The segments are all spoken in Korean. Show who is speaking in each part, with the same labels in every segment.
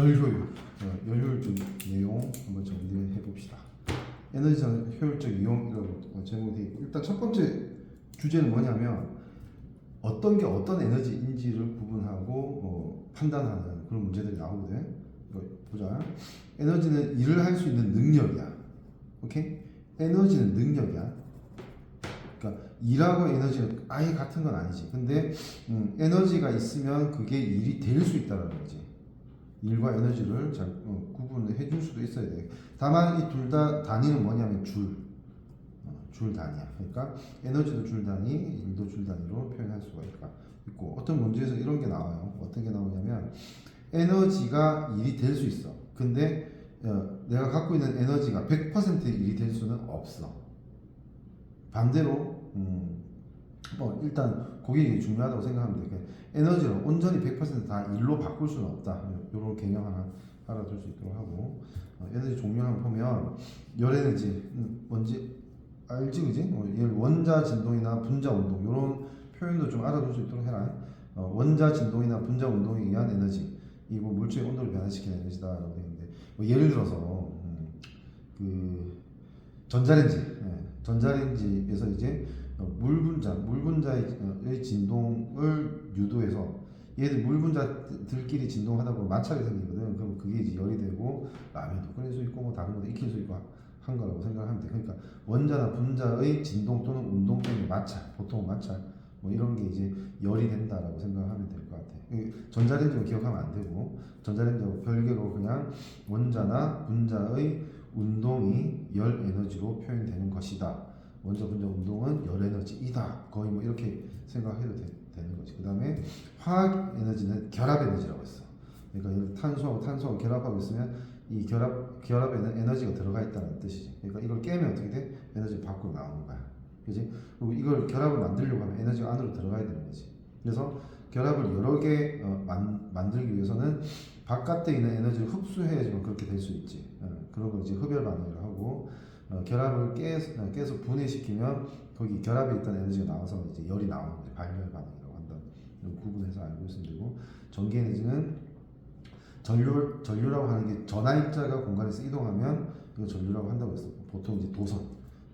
Speaker 1: 열효율, 어, 열효율적 내용 한번 정리해 봅시다. 에너지 전 효율적 이용이라고 어, 제목이 있고 일단 첫 번째 주제는 뭐냐면 어떤 게 어떤 에너지인지를 구분하고 어, 판단하는 그런 문제들이 나오거든. 이거 보자. 에너지는 일을 할 수 있는 능력이야. 오케이? 에너지는 능력이야. 그러니까 일하고 에너지는 아예 같은 건 아니지. 근데 음, 에너지가 있으면 그게 일이 될 수 있다는 거지. 일과 에너지를 잘 어, 구분을 해줄 수도 있어야 돼. 다만 이 둘 다 단위는 뭐냐면 줄, 어, 줄 단위야. 그러니까 에너지도 줄 단위, 일도 줄 단위로 표현할 수가. 있고 어떤 문제에서 이런 게 나와요. 어떤 게 나오냐면 에너지가 일이 될 수 있어. 근데 어, 내가 갖고 있는 에너지가 100% 일이 될 수는 없어. 반대로 음, 뭐 일단 그게 중요하다고 생각하면 돼. 그 에너지를 온전히 100%다 일로 바꿀 수는 없다. 이런 개념 하나 알아둘 수 있도록 하고 어, 에너지 종류 한번 보면 열 에너지 음, 뭔지 알지 그지? 어, 얘 원자 진동이나 분자 운동 이런 표현도 좀 알아둘 수 있도록 해라. 어, 원자 진동이나 분자 운동에 의한 에너지 이거 뭐 물질의 온도를 변화시키는 에너지다 라고 되어 있는데 뭐 예를 들어서 음, 그 전자레인지 예, 전자레인지에서 이제 어, 물 분자 물 분자의 진동을 유도해서 얘들 물 분자들끼리 진동하다 보면 마찰이 생기거든. 그럼 그게 이제 열이 되고 라면도 끓일 수 있고 뭐 다른 것도 익힐 수 있고 한 거라고 생각하면 돼. 그러니까 원자나 분자의 진동 또는 운동 때문에 마찰, 보통 마찰 뭐 이런 게 이제 열이 된다라고 생각하면 될 것 같아. 이 전자레인지는 기억하면 안 되고 전자레인지하고 별개로 그냥 원자나 분자의 운동이 열 에너지로 표현되는 것이다. 원자 분자 운동은 열 에너지이다. 거의 뭐 이렇게 생각해도 되, 는 거지. 그 다음에 화학 에너지는 결합 에너지라고 했어. 그러니까 탄소하고 탄소가 결합하고 있으면 이 결합 결합에는 에너지가 들어가 있다는 뜻이지. 그러니까 이걸 깨면 어떻게 돼? 에너지 밖으로 나오는 거야. 그지? 그리고 이걸 결합을 만들려고 하면 에너지가 안으로 들어가야 되는 거지. 그래서 결합을 여러 개 어, 만, 만들기 위해서는 바깥에 있는 에너지를 흡수해야지만 그렇게 될 수 있지. 어, 그런 걸 이제 흡열 반응이라고 하고 어, 결합을 깨서, 어, 깨서 분해시키면 거기 결합에 있던 에너지가 나와서 이제 열이 나오는 게 발열. 이런 구분해서 알고 있으면 되고 전기 에너지는 전류 전류라고 하는 게 전하 입자가 공간에서 이동하면 이거 전류라고 한다고 했어. 보통 이제 도선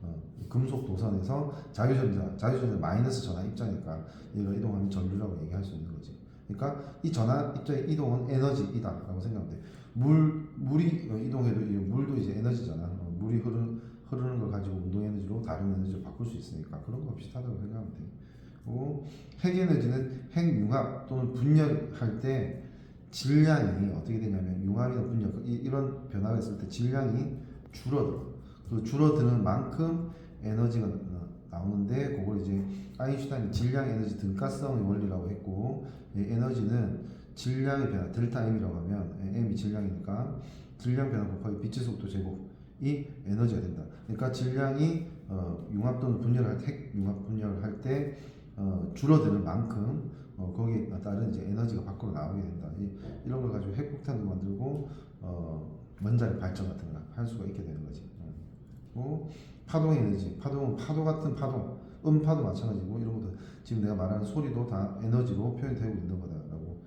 Speaker 1: 어, 금속 도선에서 자유전자 자유전자 마이너스 전하 입자니까 얘가 이동하면 전류라고 얘기할 수 있는 거지. 그러니까 이 전하 입자의 이동은 에너지이다라고 생각하면 돼. 물 물이 어, 이동해도 이 물도 이제 에너지잖아. 어, 물이 흐르는 흐르는 걸 가지고 운동 에너지로 다른 에너지로 바꿀 수 있으니까 그런 거 비슷하다고 생각하면 돼. 그리고 핵 에너지는 핵융합 또는 분열할 때 질량이 어떻게 되냐면 융합이나 분열 이- 이런 변화가 있을 때 질량이 줄어들어. 그 줄어드는 만큼 에너지가 나- 나오는데 그걸 이제 아인슈타인이 질량 에너지 등가성의 원리라고 했고 이 에너지는 질량의 변화 델타 m이라고 하면 m이 질량이니까 질량 변화 곱하기 빛의 속도 제곱이 에너지가 된다. 그러니까 질량이 어, 융합 또는 분열할 때, 핵 융합 분열할 때 어, 줄어드는 만큼 어, 거기에 따른 이제 에너지가 밖으로 나오게 된다. 이, 이런 걸 가지고 핵폭탄도 만들고 어, 원자력 발전 같은 걸 할 수가 있게 되는 거지. 어. 그리고 파동 에너지, 파동은 파도 같은 파동, 음파도 마찬가지고 이런 것도 지금 내가 말하는 소리도 다 에너지로 표현되고 있는 거다라고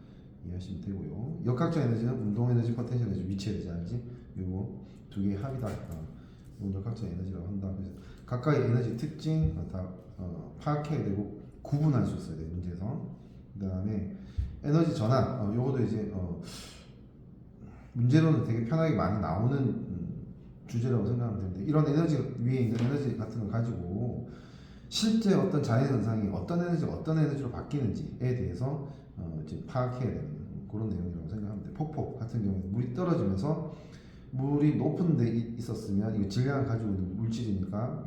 Speaker 1: 이해하시면 되고요. 역학적 에너지는 운동 에너지, 포텐셜 에너지, 위치 에너지 알지? 요거 두 개의 합이다. 어, 역학적 에너지라고 한다. 그래서 각각의 에너지 특징 어, 다 어, 파악해야 되고 구분할 수 있어야 돼 문제에서. 그 다음에 에너지 전환. 어, 요것도 이제 어, 문제로는 되게 편하게 많이 나오는 음, 주제라고 생각하면 되는데 이런 에너지 위에 있는 에너지 같은 걸 가지고 실제 어떤 자연 현상이 어떤 에너지가 어떤 에너지로 바뀌는지에 대해서 어, 이제 파악해야 되는 그런 내용이라고 생각하면 돼. 폭포 같은 경우에는 물이 떨어지면서 물이 높은 데 이- 있었으면 이거 질량을 가지고 있는 물질이니까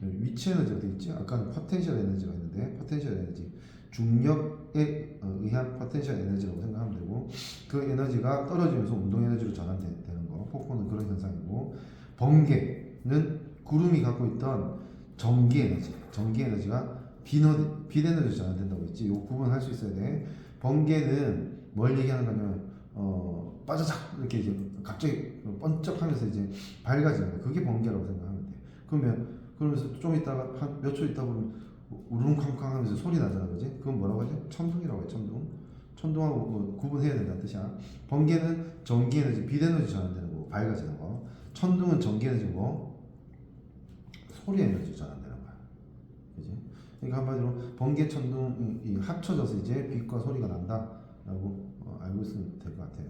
Speaker 1: 위치 에너지가 돼 있지. 아까는 포텐셜 에너지가 있는데 포텐셜 에너지 중력에 어, 의한 포텐셜 에너지라고 생각하면 되고 그 에너지가 떨어지면서 운동 에너지로 전환되는 거. 폭포는 그런 현상이고 번개는 구름이 갖고 있던 전기 에너지, 전기 에너지가 빛 에너지로 전환된다고 했지. 이 구분 할 수 있어야 돼. 번개는 뭘 얘기하는 거냐면 어, 빠자작 이렇게 이제 갑자기 번쩍하면서 이제 밝아지는 거. 그게 번개라고 생각하면 돼. 그러면 그러면서 좀 있다가 한 몇 초 있다 보면 우릉쾅쾅 하면서 소리 나잖아, 그지? 그건 뭐라고 하지? 천둥이라고 해, 천둥. 천둥하고 뭐 구분해야 된다는 뜻이야. 번개는 전기 에너지, 빛 에너지 전환되는 거고 밝아지는 거. 천둥은 전기 에너지고 소리 에너지 전환되는 거야. 그지? 그러니까 한마디로 번개, 천둥 이, 이 합쳐져서 이제 빛과 소리가 난다 라고 어, 알고 있으면 될 것 같아요.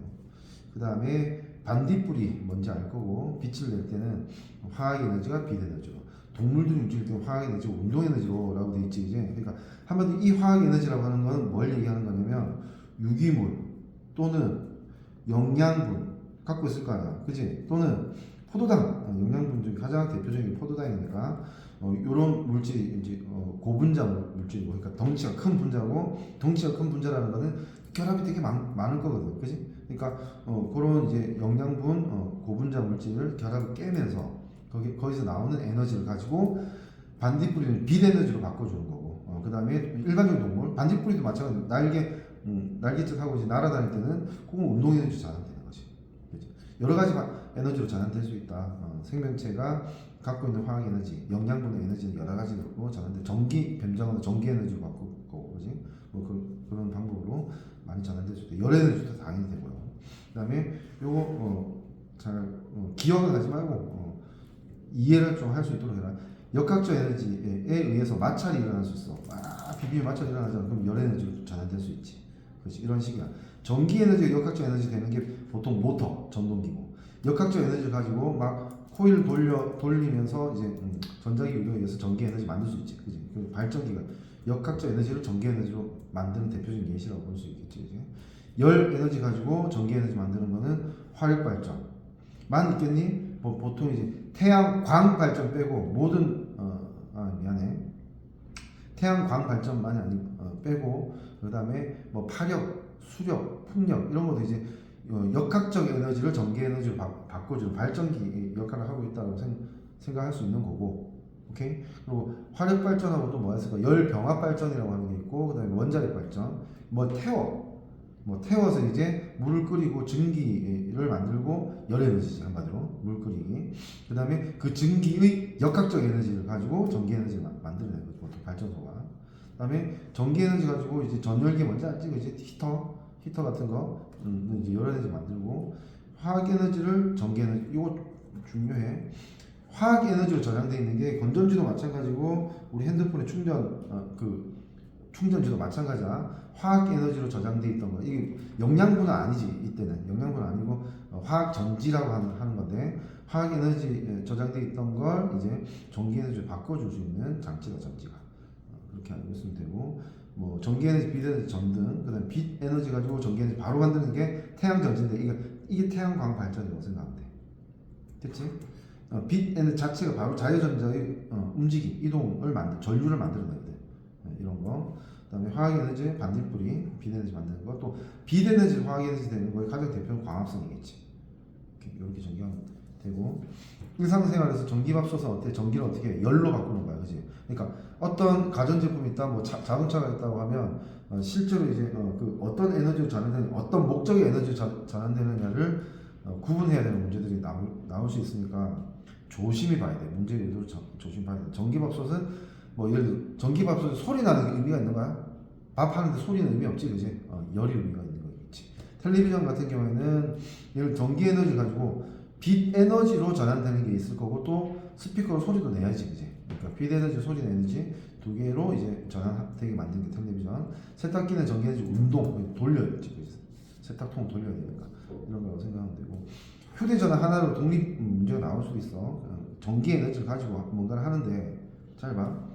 Speaker 1: 그 다음에 반딧불이 뭔지 알 거고 빛을 낼 때는 화학 에너지가 빛 에너지로 동물들이 움직일 때 화학 에너지고 운동 에너지로라고 돼 있지 이제. 그러니까 한마디로 이 화학 에너지라고 하는 건뭘 얘기하는 거냐면 유기물 또는 영양분 갖고 있을 거 아니야. 그지 또는 포도당. 어, 영양분 중 가장 대표적인 게 포도당이니까 어, 이런 물질이 이제 어, 고분자 물질이고 그러니까 덩치가 큰 분자고 덩치가 큰 분자라는 거는 결합이 되게 많, 많을 거거든. 그지 그러니까 어, 그런 이제 영양분 어, 고분자 물질을 결합을 깨면서 거기 거기서 나오는 에너지를 가지고 반딧불이는 빛 에너지로 바꿔주는 거고. 어, 그 다음에 일반적인 동물 반딧불이도 마찬가지. 날개 음, 날개짓 하고 이제 날아다닐 때는 그건 운동 에너지 전환되는 거지. 그치? 여러 가지 바- 에너지로 전환될 수 있다. 어, 생명체가 갖고 있는 화학 에너지 영양분의 에너지는 여러 가지로 전환돼. 전기 뱀장어는 전기 에너지로 바꿀 거고 그지? 뭐 그, 그런 방법으로 많이 전환될 수 있다. 열 에너지도 당연히 되고요. 그 다음에 요거 어, 잘 어, 기억을 하지 말고 어, 이해를 좀 할 수 있도록 해라. 역학적 에너지에 의해서 마찰이 일어날 수 있어. 아, 비비면 마찰이 일어나잖아. 그럼 열 에너지로 전환될 수 있지. 그렇지. 이런 식이야. 전기 에너지가 역학적 에너지 되는 게 보통 모터, 전동기고. 역학적 에너지를 가지고 막 코일 돌려 돌리면서 이제 음, 전자기 유도에 의해서 전기 에너지 만들 수 있지. 그지? 그 발전기가 역학적 에너지를 전기 에너지로 만드는 대표적인 예시라고 볼 수 있겠지. 이제. 열 에너지 가지고 전기 에너지 만드는 거는 화력 발전. 만 있겠니? 뭐 보통 이제 태양 광 발전 빼고 모든 어, 아 미안해. 태양 광 발전만이 아니 어, 빼고 그다음에 뭐 파력, 수력, 풍력 이런 것도 이제 어, 역학적 에너지를 전기 에너지로 바, 바꿔주는 발전기 역할을 하고 있다고 생, 생각할 수 있는 거고. 오케이? 그리고 화력 발전하고 또 뭐가 있을까 열 병합 발전이라고 하는 게 있고 그다음에 원자력 발전 뭐 태워 뭐 태워서 이제 물을 끓이고 증기를 만들고 열 에너지지 한마디로. 물 끓이기. 그 다음에 그 증기의 역학적 에너지를 가지고 전기 에너지를 마- 만들어내는 거죠 보통 발전소가. 그 다음에 전기 에너지 가지고 이제 전열기 뭔지 알지 이제 히터 히터 같은 거 음, 이제 열 에너지 만들고 화학 에너지를 전기 에너지 이거 중요해. 화학 에너지로 저장되어 있는 게 건전지도 마찬가지고 우리 핸드폰의 충전 어, 그 충전지도 마찬가지야. 화학 에너지로 저장돼 있던 거 이게 영양분은 아니지 이때는 영양분은 아니고 어, 화학 전지라고 하는, 건데 화학 에너지 저장돼 있던 걸 이제 전기 에너지로 바꿔줄 수 있는 장치가 전지가 어, 그렇게 알고 있으면 되고 뭐 전기 에너지, 빛 에너지 전등 그다음 빛 에너지 가지고 전기 에너지 바로 만드는 게 태양 전지인데 이게 이게 태양광 발전이라고 생각하면 돼. 됐지? 어, 빛 에너지 자체가 바로 자유전자의 어, 움직임, 이동을 만들, 전류를 만들어내야 돼. 어, 이런 거. 그다음에 화학 에너지 반딧불이 빛 에너지 만드는 거. 또빛 에너지 화학 에너지 되는 거의 가장 대표는 광합성이겠지. 이렇게, 전개하면 되고 일상생활에서 전기밥 솥은 어때? 전기를 어떻게 해? 열로 바꾸는 거야, 그지? 그러니까 어떤 가전제품이 있다, 뭐 자, 자동차가 있다고 하면 어, 실제로 이제 어, 그 어떤 에너지로 전환되는 어떤 목적의 에너지로 전- 전환되느냐를 어, 구분해야 되는 문제들이 나올, 나올 수 있으니까 조심히 봐야 돼. 문제 유도를 조- 조심히 봐야 돼. 전기밥솥은 뭐 예를 들어 전기밥솥 소리 나는 게 의미가 있는 거야? 밥 하는데 소리는 의미 없지, 그지? 어, 열이 의미가 있는 거겠지. 텔레비전 같은 경우에는 예를 전기 에너지 가지고 빛 에너지로 전환되는 게 있을 거고 또 스피커로 소리도 내야지, 그지? 그러니까 빛 에너지, 소리 에너지 두 개로 이제 전환되게 만든 게 텔레비전. 세탁기는 전기 에너지 운동 돌려야지, 그지? 세탁통 돌려야 되니까 이런 거라고 생각하면 되고 휴대전화 하나로 독립 음, 문제가 나올 수도 있어. 어, 전기 에너지를 가지고 뭔가를 하는데 잘 봐.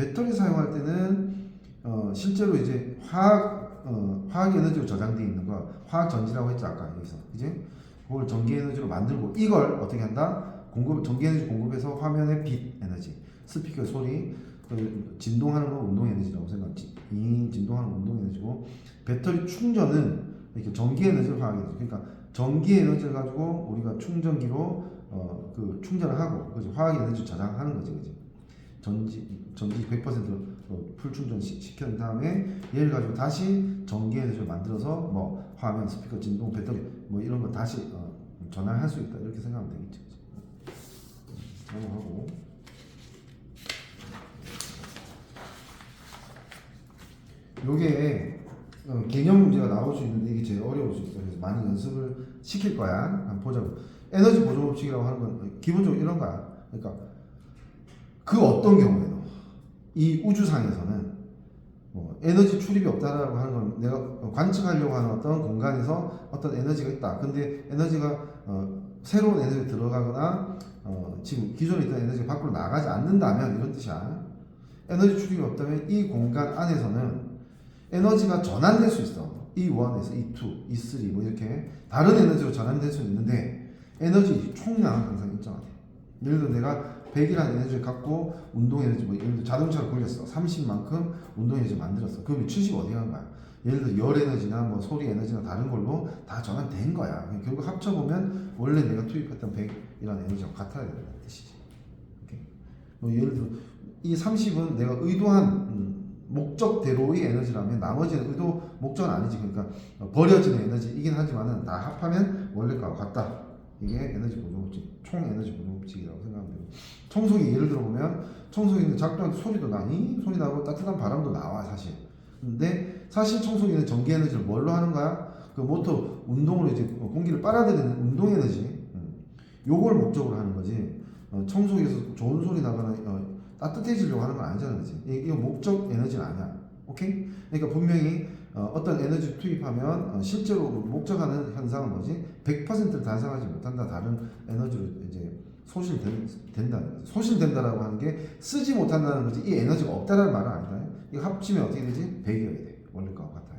Speaker 1: 배터리 사용할 때는 어, 실제로 이제 화학 어, 화학 에너지로 저장되어 있는 거 화학 전지라고 했죠 아까 여기서 이제 그걸 전기 에너지로 만들고 이걸 어떻게 한다? 공급 전기 에너지 공급해서 화면의 빛 에너지, 스피커 소리, 그 진동하는 건 운동 에너지라고 생각지. 이 진동하는 건 운동 에너지고 배터리 충전은 이렇게 전기 에너지를 화학 에너지. 그러니까 전기 에너지를 가지고 우리가 충전기로 어, 그 충전을 하고 그지 화학 에너지 저장하는 거지 그지. 전지 전지 100%풀 충전 시- 시킨 다음에 얘를 가지고 다시 전기 에너지를 만들어서 뭐 화면, 스피커, 진동, 배터리 뭐 이런 거 다시 어, 전환할 수 있다 이렇게 생각하면 되겠죠. 넘어가고 요게 어, 개념 문제가 나올 수 있는데 이게 제일 어려울 수 있어. 그래서 많이 연습을 시킬 거야. 보자고. 에너지 보존 법칙이라고 하는 건 기본적으로 이런 거야. 그러니까 그 어떤 경우에도 이 우주상에서는 뭐 에너지 출입이 없다라고 하는 건 내가 관측하려고 하는 어떤 공간에서 어떤 에너지가 있다. 근데 에너지가 어, 새로운 에너지가 들어가거나 어, 지금 기존에 있던 에너지가 밖으로 나가지 않는다면 이런 뜻이야. 에너지 출입이 없다면 이 공간 안에서는 에너지가 전환될 수 있어. E1에서 E2, E3 뭐 이렇게 다른 에너지로 전환될 수 있는데 에너지 총량은 항상 일정하대. 예를 들어 내가 100이라는 에너지를 갖고 운동 에너지 뭐 예를 들어 자동차를 굴렸어. 30만큼 운동 에너지 만들었어. 그럼 70 어디 간 거야? 예를 들어 열 에너지나 뭐 소리 에너지나 다른 걸로 다 전환된 거야. 결국 합쳐 보면 원래 내가 투입했던 100이라는 에너지와 같아야 된다는 뜻이지. 오케이? 뭐 예를 들어 이 30은 내가 의도한 음, 목적대로의 에너지라면 나머지는 의도 목적은 아니지. 그러니까 어, 버려지는 에너지이긴 하지만은 다 합하면 원래 거와 같다. 이게 에너지 보존 법칙, 총 에너지 보존 법칙이라고 생각하면 되고 청소기 예를 들어 보면 청소기는 작동할 때 소리도 나니 소리 나고 따뜻한 바람도 나와 사실. 근데 사실 청소기는 전기 에너지를 뭘로 하는 거야? 그 모터 운동으로 이제 공기를 빨아들이는 운동 에너지. 음. 요걸 목적으로 하는 거지. 어, 청소기에서 좋은 소리 나거나 어, 따뜻해지려고 하는 건 아니잖아, 그지? 이거 목적 에너지는 아니야. 오케이? 그러니까 분명히 어, 어떤 에너지 투입하면 어, 실제로 목적하는 현상은 뭐지? 100%를 달성하지 못한다. 다른 에너지로 이제 소실된다. 소실된다라고 하는 게 쓰지 못한다는 거지. 이 에너지가 없다라는 말은 아니다. 이거 합치면 어떻게 되지? 100이어야 돼. 원래 거와 같아.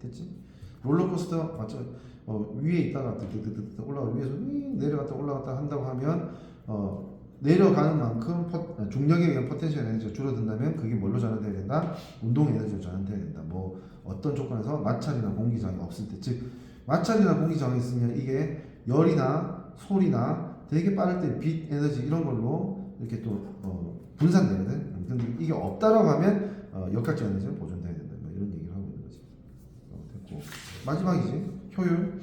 Speaker 1: 됐지? 롤러코스터 맞죠? 어, 위에 있다가 뜨뜨뜨뜨 올라가 위에서 윙 내려갔다 올라갔다 한다고 하면 어, 내려가는 만큼 퍼, 중력에 의한 포텐셜 에너지가 줄어든다면 그게 뭘로 전환돼야 된다? 운동 에너지로 전환돼야 된다. 뭐 어떤 조건에서 마찰이나 공기 저항이 없을 때, 즉 마찰이나 공기 저항이 있으면 이게 열이나 소리나 되게 빠를 때 빛 에너지 이런 걸로 이렇게 또 어, 분산되거든. 근데 이게 없다라고 하면 어, 역학적 에너지는 보존돼야 된다. 뭐 이런 얘기를 하고 있는 거지. 어, 됐고 마지막이지 효율.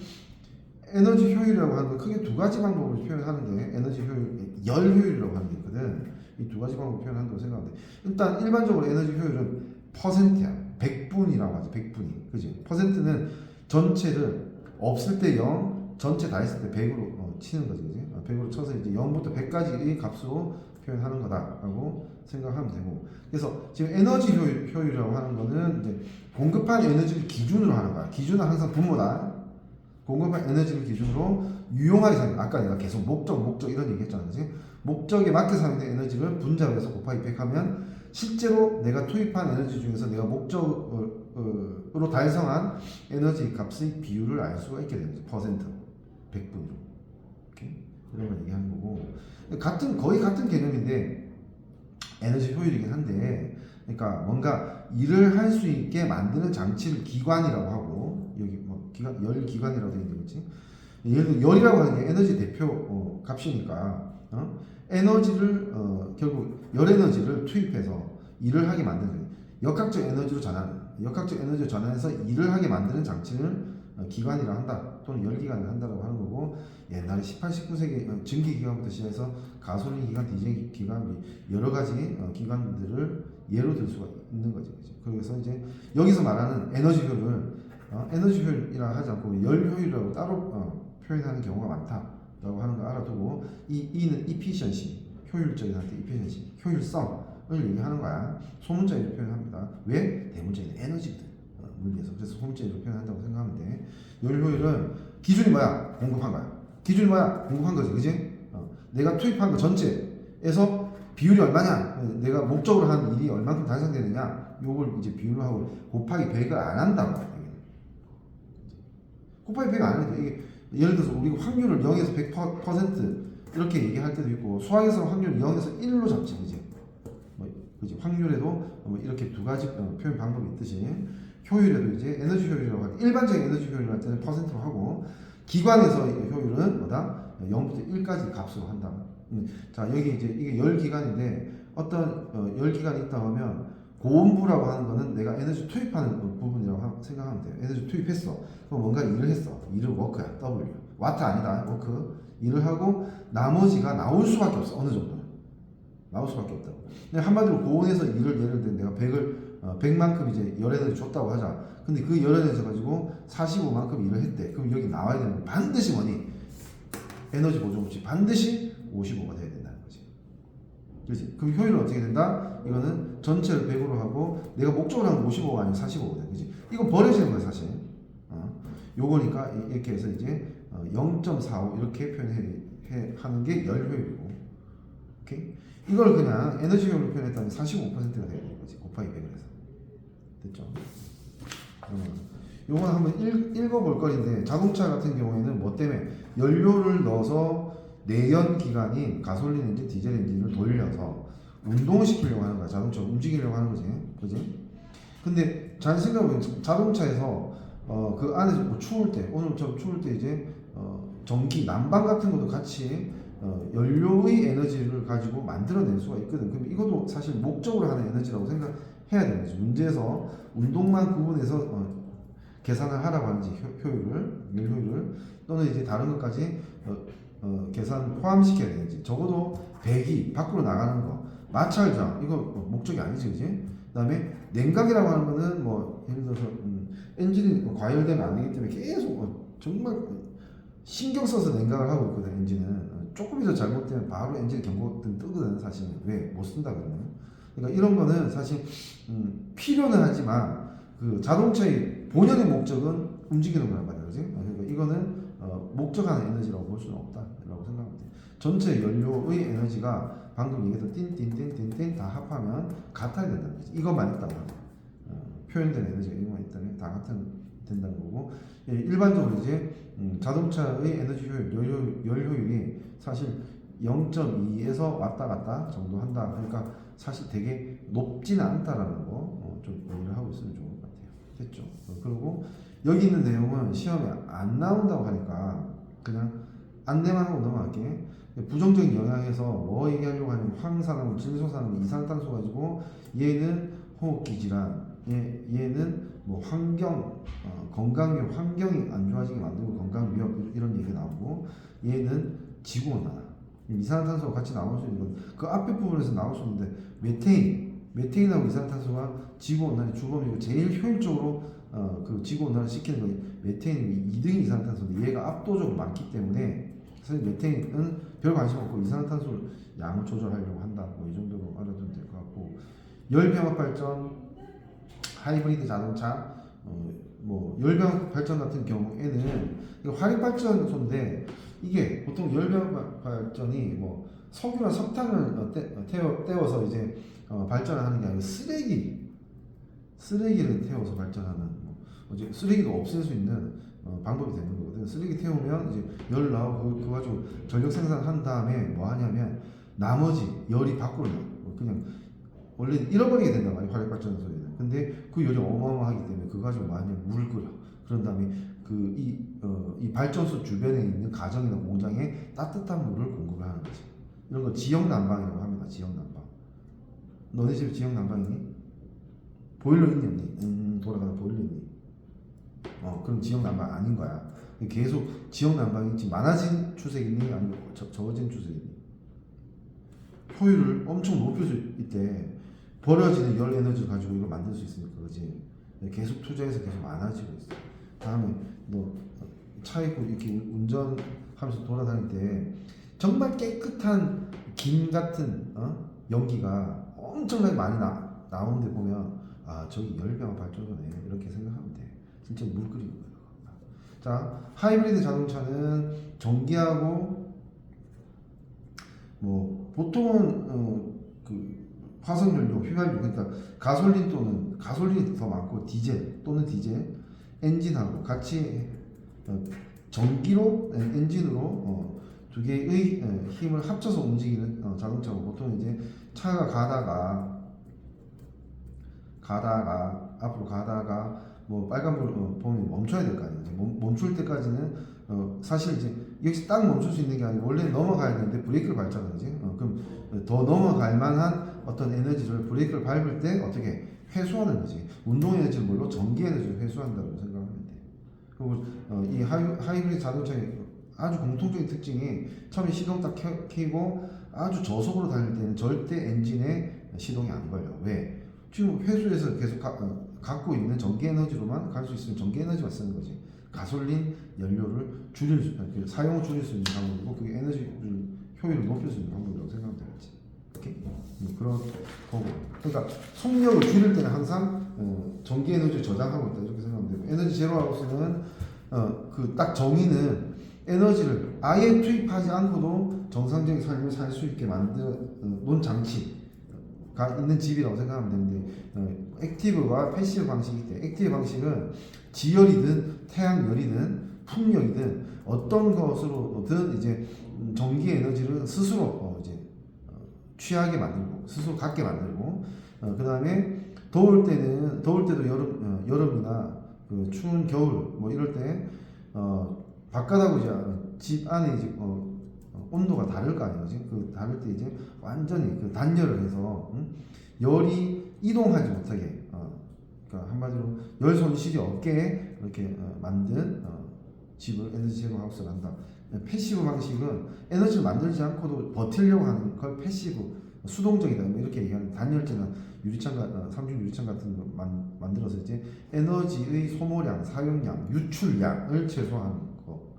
Speaker 1: 에너지 효율이라고 하는 건 크게 두 가지 방법으로 표현하는데 에너지 효율, 열 효율이라고 하는 게 있거든. 이 두 가지 방법으로 표현한다고 생각하는데 일단 일반적으로 에너지 효율은 퍼센트야. 100분이라고 하지. 100분이. 그지? 퍼센트는 전체를 없을 때 0, 전체 다 했을 때 100으로 어, 치는 거지. 그지? 100으로 쳐서 이제 0부터 100까지의 값으로 표현하는 거다라고 생각하면 되고. 그래서 지금 에너지 효율, 효율이라고 하는 거는 이제 공급한 에너지를 기준으로 하는 거야. 기준은 항상 분모다. 공급한 에너지를 기준으로 유용하게 사용. 아까 내가 계속 목적, 목적 이런 얘기 했잖아. 그지? 목적에 맞게 사용된 에너지를 분자로 해서 곱하기 100 하면 실제로 내가 투입한 에너지 중에서 내가 목적으로 달성한 에너지 값의 비율을 알 수가 있게 되는 거지. 퍼센트. 100분으로. 이렇게. 이런 걸 얘기하는 거고. 같은, 거의 같은 개념인데 에너지 효율이긴 한데 그러니까 뭔가 일을 할 수 있게 만드는 장치를 기관이라고 하고 여기 뭐 기관 열 기관이라고 되어 있는 거지. 예를 들어 열이라고 하는 게 에너지 대표 어, 값이니까 어? 에너지를 어, 결국 열 에너지를 투입해서 일을 하게 만드는. 역학적 에너지로 전환, 역학적 에너지로 전환해서 일을 하게 만드는 장치를 어, 기관이라 한다 또는 열기관을 한다라고 하는 거고 옛날에 18, 19세기 어, 증기 기관부터 시작해서 가솔린 기관, 디젤 기관 뭐 여러 가지 어, 기관들을 예로 들 수가 있는 거죠. 그래서 이제 여기서 말하는 에너지 효율을 어, 에너지 효율이라 하지 않고 열 효율이라고 따로 어, 표현하는 경우가 많다라고 하는 걸 알아두고 이 이는 efficiency 효율적인 한테 efficiency 효율성을 얘기하는 거야. 소문자리로 표현합니다. 왜 대문자리는 에너지거든. 어, 물리에서 그래서 소문자리로 표현한다고 생각하면 돼. 열 효율은 기준이 뭐야? 공급한 거야. 기준이 뭐야? 공급한 거지, 그지? 어, 내가 투입한 거 전체에서 비율이 얼마냐? 내가 목적으로 한 일이 얼마큼 달성되느냐? 요걸 이제 비율로 하고 곱하기 100을 안 한다고. 곱하기 100안 해도 이게 예를 들어서 우리가 확률을 0에서 100% 이렇게 얘기할 때도 있고 수학에서 확률 0에서 1로 잡지 그지? 뭐 그지? 확률에도 뭐 이렇게 두 가지 어, 표현 방법이 있듯이 효율에도 이제 에너지 효율이라고 할 때 일반적인 에너지 효율을 할 때는 퍼센트로 하고 기관에서 효율은 뭐다? 0부터 1까지 값으로 한다. 음, 자 여기 이제 이게 열 기관인데 어떤 어, 열 기관이 있다 하면 고온부라고 하는 거는 내가 에너지 투입하는 부분이라고 하- 생각하면 돼요. 에너지 투입했어. 그럼 뭔가 일을 했어. 일은 워크야. W. 와트 아니다. 워크. 일을 하고 나머지가 나올 수밖에 없어. 어느 정도는. 나올 수밖에 없다고. 근데 한마디로 고온에서 일을 예를 들어 내가 100을 어, 100만 100만큼 이제 열 에너지 줬다고 하자. 근데 그 열 에너지 가지고 45만큼 일을 했대. 그럼 여기 나와야 되는 건 반드시 뭐니? 에너지 보조 없이 반드시 55가 돼야 된다는 거지. 그렇지? 그럼 효율은 어떻게 된다? 이거는 전체를 100으로 하고 내가 목적으로 하는 55가 아니고 45거든. 그렇지? 이건 버려지는 거야, 사실. 어? 요거니까 이- 이렇게 해서 이제 어, 0.45 이렇게 표현해 해- 하는 게 열 효율이고. 오케이? 이걸 그냥 에너지 효율로 표현했다면 45%가 돼야 되는 거지. 곱하기 100을 해서. 됐죠? 어. 요건 한번 읽, 읽어볼 거인데 자동차 같은 경우에는 뭐 때문에 연료를 넣어서 내연 기관인 가솔린 엔진, 디젤 엔진을 돌려서 운동을 시키려고 하는 거야. 자동차 움직이려고 하는 거지. 그지? 근데 잘 생각해보면 자동차에서 어, 그 안에서 뭐 추울 때 오늘처럼 추울 때 이제 어, 전기 난방 같은 것도 같이 어, 연료의 에너지를 가지고 만들어낼 수가 있거든. 그럼 이것도 사실 목적으로 하는 에너지라고 생각해야 되는 거지. 문제에서 운동만 구분해서 어, 계산을 하라고 하는지 효, 효율을, 일 효율을 또는 이제 다른 것까지 어, 어, 계산 포함시켜야 되는지 적어도 배기 밖으로 나가는 거 마찰자 이거 뭐 목적이 아니지 그지? 그다음에 냉각이라고 하는 거는 뭐 예를 들어서 음, 엔진이 뭐 과열되면 안 되기 때문에 계속 어, 정말 신경 써서 냉각을 하고 있거든 엔진은. 어, 조금이라도 잘못되면 바로 엔진 경고등 뜨거든 사실. 왜? 못 쓴다 그러면. 그러니까 이런 거는 사실 음, 필요는 하지만 그 자동차의 본연의 목적은 움직이는 거란 말이야 그지? 어, 그러니까 이거는 어, 목적하는 에너지라고 볼 수는 없다라고 돼. 전체 연료의 에너지가 방금 얘기했던 띵띵띵띵띵 다 합하면 같아야 된다는 거지 이것만 있다면. 어, 표현된 에너지가 이것만 있다면 다 같은 된다는 거고 예, 일반적으로 이제 음, 자동차의 에너지 효율, 열, 효율, 열 효율이 사실 0.2에서 왔다 갔다 정도 한다. 그러니까 사실 되게 높지는 않다라는 거좀 이해를 하고 있으면 좋을 것 같아요. 됐죠? 어, 그리고 여기 있는 내용은 시험에 안 나온다고 하니까 그냥 안내만 하고 넘어갈게. 부정적인 영향에서 뭐 얘기하려고 하냐면 황산화물, 질소산화물, 이산탄소 가지고 얘는 호흡기 질환, 얘, 얘는 뭐 환경, 어, 건강 위험, 환경이 안 좋아지게 만들고 건강 위험 이런 얘기 나오고 얘는 지구 온난화. 이산화탄소가 같이 나올 수 있는 건그 앞에 부분에서 나올 수 있는데 메테인, 메테인하고 이산화탄소가 지구 온난화의 주범이고 제일 효율적으로 어, 그 지구 온난화 시키는 건 메테인이 2등이 이산화탄소인데 얘가 압도적으로 많기 때문에 사실 메테인은 별 관심 없고 이산화탄소 양을 조절하려고 한다. 뭐 이 정도로 알아두면 될 것 같고 열 병합 발전, 하이브리드 자동차, 어, 뭐 열병합 발전 같은 경우에는 화력 발전소인데 이게 보통 열병합 발전이 뭐 석유나 석탄을 어, 떼, 어, 태워, 떼워서 이제 어, 발전을 하는 게 아니고 쓰레기 쓰레기를 태워서 발전하는 뭐, 이제 쓰레기도 없앨 수 있는 어, 방법이 되는 거거든. 쓰레기 태우면 이제 열 나오고 그, 그거 가지고 전력 생산한 다음에 뭐 하냐면 나머지 열이 밖으로 나. 뭐 그냥 원래 잃어버리게 된단 말이야 화력 발전소에는. 근데 그 열이 어마어마하기 때문에 그거 가지고 뭐 하냐면 물을 끓여. 그런 다음에 그이 어, 이 발전소 주변에 있는 가정이나 공장에 따뜻한 물을 공급을 하는 거지. 이런 거 지역 난방이라고 합니다. 지역 난방. 너네 집에 지역 난방 있니? 보일러 있니 없니? 음 돌아가는 보일러 있니? 어 그럼 지역 난방 아닌 거야. 계속 지역 난방이 지금 많아진 추세이니 아니면 적- 적어진 추세이니? 효율을 엄청 높일 수 있대. 버려지는 열 에너지를 가지고 이걸 만들 수 있으니까 그지. 계속 투자해서 계속 많아지고 있어. 다음에 너차 있고 이렇게 운전하면서 돌아다닐 때 정말 깨끗한 김 같은 어? 연기가 엄청나게 많이 나, 나오는데 보면 아 저기 열병 발전소네 이렇게 생각하면 돼. 진짜 물 끓이는 거야. 자 하이브리드 자동차는 전기하고 뭐 보통은 어, 그 화석연료, 휘발유 그러니까 가솔린 또는 가솔린이 더 많고 디젤 또는 디젤 엔진하고 같이 어, 전기로 에, 엔진으로 어, 두 개의 에, 힘을 합쳐서 움직이는 어, 자동차고 보통 이제 차가 가다가 가다가 앞으로 가다가 뭐 빨간불 어, 보면 멈춰야 될 거 아니에요. 이제 멈, 멈출 때까지는 어, 사실 이제 여기서 딱 멈출 수 있는 게 아니고 원래 넘어가야 되는데 브레이크를 밟잖아요. 그지? 어, 그럼 더 넘어갈 만한 어떤 에너지를 브레이크를 밟을 때 어떻게 회수하는 거지. 운동 에너지를 물론 전기 에너지를 회수한다고 생각하면 돼. 그리고 어, 이 하이, 하이 브리드 자동차의 아주 공통적인 특징이 처음에 시동 딱 켜, 켜고 아주 저속으로 달릴 때는 절대 엔진에 시동이 안 걸려. 왜? 지금 회수해서 계속 가, 어, 갖고 있는 전기 에너지로만 갈 수 있으면 전기 에너지만 쓰는 거지. 가솔린 연료를 줄일 수, 그 사용을 줄일 수 있는 방법이고 그게 에너지 효율을 높일 수 있는 방법이라고 음, 그런 거고. 그러니까 속력을 줄일 때는 항상 어, 전기 에너지 저장하고 있다 이렇게 생각하면 되고 에너지 제로 하우스는 어, 그 딱 정의는 에너지를 아예 투입하지 않고도 정상적인 삶을 살 수 있게 만든 어, 논 장치가 있는 집이라고 생각하면 되는데 어, 액티브와 패시브 방식이 있대. 액티브 방식은 지열이든 태양열이든 풍력이든 어떤 것으로든 이제 음, 전기 에너지를 스스로 어, 이제 어, 취하게 만들고 스스로 갖게 만들고 어, 그 다음에 더울 때는 더울 때도 여름 어, 여름이나 그 추운 겨울 뭐 이럴 때 어, 바깥하고 이제 집 안에 이제 어, 어, 온도가 다를 거 아니에요. 지금 그 다를 때 이제 완전히 그 단열을 해서 음? 열이 이동하지 못하게 어, 그러니까 한마디로 열 손실이 없게 이렇게 어, 만든 어, 집을 에너지 제로 하우스를 한다. 패시브 방식은 에너지를 만들지 않고도 버틸려고 하는 걸 패시브 수동적이다. 뭐 이렇게 얘기하는 단열재나 유리창 가 어, 삼중 유리창 같은 거 만, 만들어서 이제 에너지의 소모량, 사용량, 유출량을 최소화하는 거.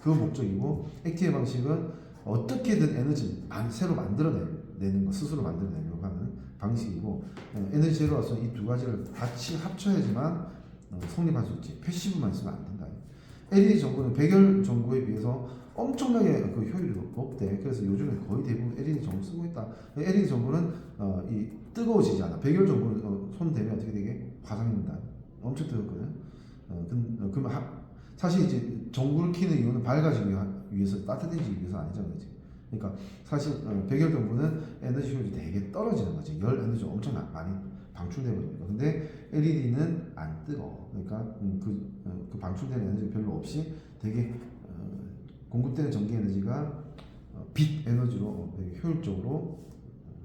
Speaker 1: 그 목적이고 액티브 방식은 어떻게든 에너지를 만- 새로 만들어내는 거 스스로 만들어내려고 하는 방식이고 어, 에너지 제로 와서 이 두 가지를 같이 합쳐야지만 어, 성립할 수 있지. 패시브만 있으면 안 된다 LED 전구는 백열 전구에 비해서 엄청나게 그 효율이 높대. 그래서 요즘에 거의 대부분 LED 전구 쓰고 있다. LED 전구는 어, 이 뜨거워지지 않아. 백열 전구는 어, 손 대면 어떻게 되게 화상입니다. 엄청 뜨겁거든. 어, 그, 어, 그러면 하, 사실 이제 전구를 키는 이유는 밝아지기 위해서 따뜻해지기 위해서 아니잖아 그지 그러니까 사실 어, 백열 전구는 에너지 효율이 되게 떨어지는 거지. 열 에너지가 엄청 나- 많이 방출돼 버리니까 근데 LED는 안 뜨거 그러니까 음, 그, 어, 그 방출되는 에너지 별로 없이 되게 어, 공급되는 전기 에너지가 어, 빛 에너지로 효율적으로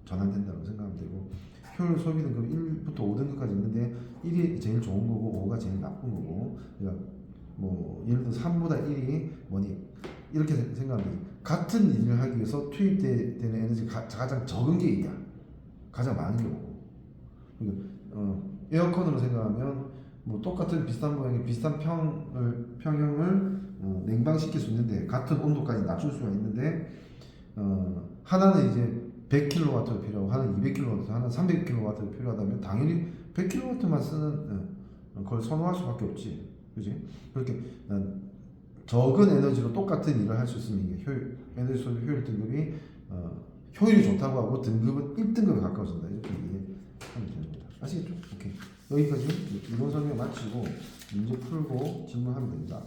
Speaker 1: 전환된다고 생각하면 되고 효율 소비 등급 1부터 5등급까지 있는데 1이 제일 좋은 거고 5가 제일 나쁜 거고 그러니까 뭐 예를 들어 3보다 1이 뭐니? 이렇게 생- 생각하면 돼. 같은 일을 하기 위해서 투입되는 에너지가 가- 가장 적은 게 1이야 가장 많은 게 5고 그러니까 어, 에어컨으로 생각하면 뭐 똑같은 비슷한 모양의 비슷한 평을 평형을 어, 냉방시킬 수 있는데 같은 온도까지 낮출 수가 있는데 어, 하나는 이제 100kW가 필요하고 하나는 200kW, 하나는 300kW가 필요하다면 당연히 100kW만 쓰는 어, 걸 선호할 수밖에 없지, 그지? 그렇게 어, 적은 에너지로 똑같은 일을 할 수 있으면 이게 효율, 에너지 소비 효율 등급이 어, 효율이 좋다고 하고 등급은 1등급에 가까워진다 이렇게 얘기하면 됩니다. 아시겠죠? 오케이 여기까지 이론 설명 마치고 문제 풀고 질문하면 됩니다.